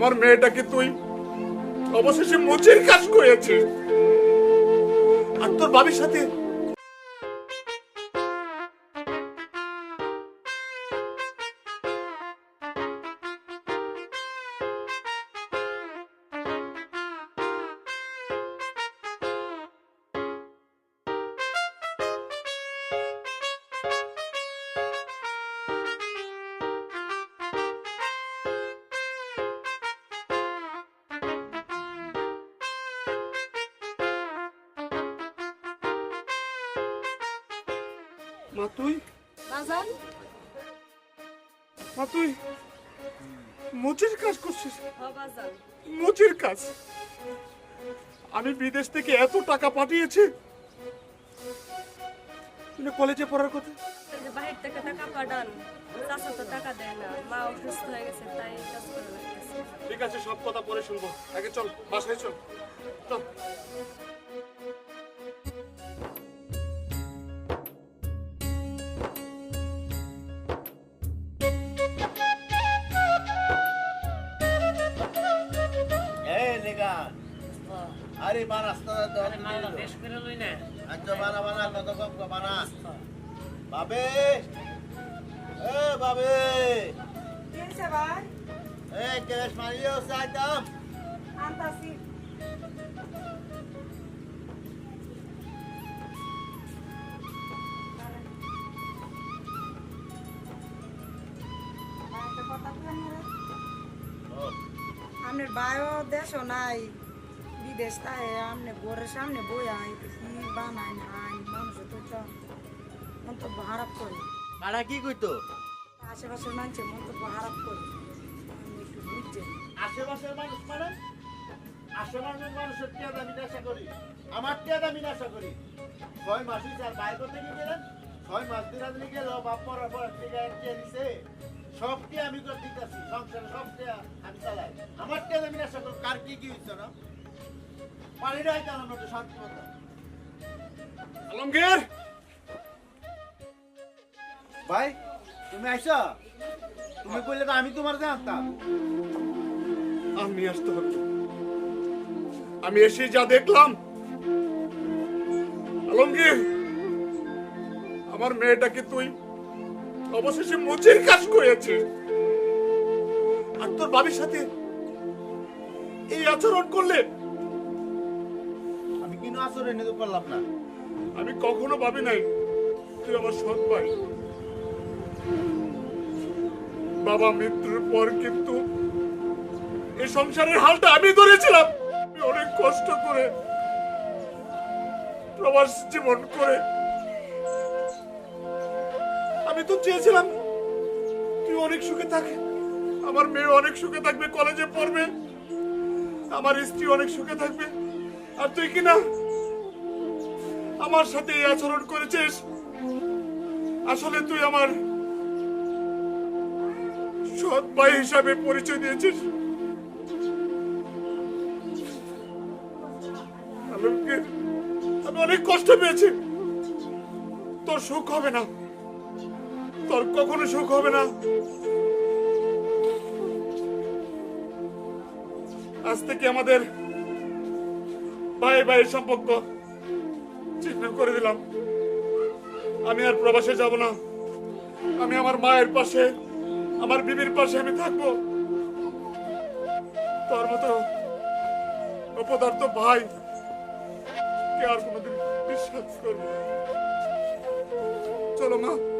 আমার মেয়েটাকে তুই? অবশেষে মুচির কাজ করেছিস। আর তোর বাবির সাথে মা তুই বাজান? মা তুই মুচির কাজ করছিস? মুচির কাজ? আমি বিদেশ থেকে এত টাকা পাঠিয়েছি। তুমি কলেজে পড়ার কথা? বাহির থেকে টাকা পাঠান চাষা তো টাকা দেয় না মা অসুস্থ হয়ে গেছে তাই কাজ করে ঠিক আছে সব কথা পরে শুনব। আগে চল বাসায় চল। চল। আরে মা রাস্তা দাও আরে মালটা বেশ করে লই না আচ্ছা বানা বানা কত কম কম বানা বাবে এ বাবে কিনছে ভাই? এ কেশ মারিও সাইতাম আনতাছি। আপনার বায়ো দেশও নাই। বিদেশ তাই আপনি ঘরের সামনে বই আই কি বানাই নাই মানুষ তো তো মন্তব্য হারাপ করে মারা কি কইতো আশেপাশের মানুষের মন্তব্য হারাপ করে আপনি একটু বুঝছেন আশেপাশের মানুষ মানে আশেপাশের মানুষের টিয়া দামি নেশা করি আমার টিয়া দামি নেশা করি ছয় মাসই স্যার বাইর করতে কি গেলেন ছয় মাস দিন আদমি গেল বাপ পড়ার পর টিকা টিয়া দিছে সব টিয়া আমি করে দিতেছি সংসারে সব টিয়া আমি চালাই আমার টিয়া দামি করি কার কি কি হচ্ছে না আলমগীর! ভাই তুমি আইসা তুমি কইলে তো আমি তোমার জানতাম আমি আসতে হবে আমি এসে যা দেখলাম। আলমগীর আমার মেয়েটাকে তুই? অবশেষে মুচির কাজ করেছিস। আর তোর বাবির সাথে এই আচরণ করলে আমি কিনো আসরে নিতে পারলাম না। আমি কখনো ভাবি নাই, তুই আমার সৎ ভাই। বাবা মৃত্যুর পর কিন্তু এই সংসারের হালটা আমি ধরেছিলাম। আমি অনেক কষ্ট করে প্রবাস জীবন করে আমি তো চেয়েছিলাম, তুই অনেক সুখে থাক, আমার মেয়ে অনেক সুখে থাকবে, কলেজে পড়বে, আমার স্ত্রী অনেক সুখে থাকবে। আর তুই কি না আমার সাথে এই আচরণ করেছিস? আসলে তুই আমার সৎ ভাই হিসাবে পরিচয় দিয়েছিস। আমি অনেক কষ্ট পেয়েছি। তোর সুখ হবে না। তোর কখনো সুখ হবে না। আজ থেকে আমাদের ভাই ভাইয়ের সম্পর্ক। চিহ্ন করে দিলাম। আমি আর প্রবাসে যাব না। আমি আমার মায়ের পাশে, আমার বিবির পাশে আমি থাকব। তোর মতো অপদার্থ ভাই কে আর কোনোদিন বিশ্বাস করব চলো মা।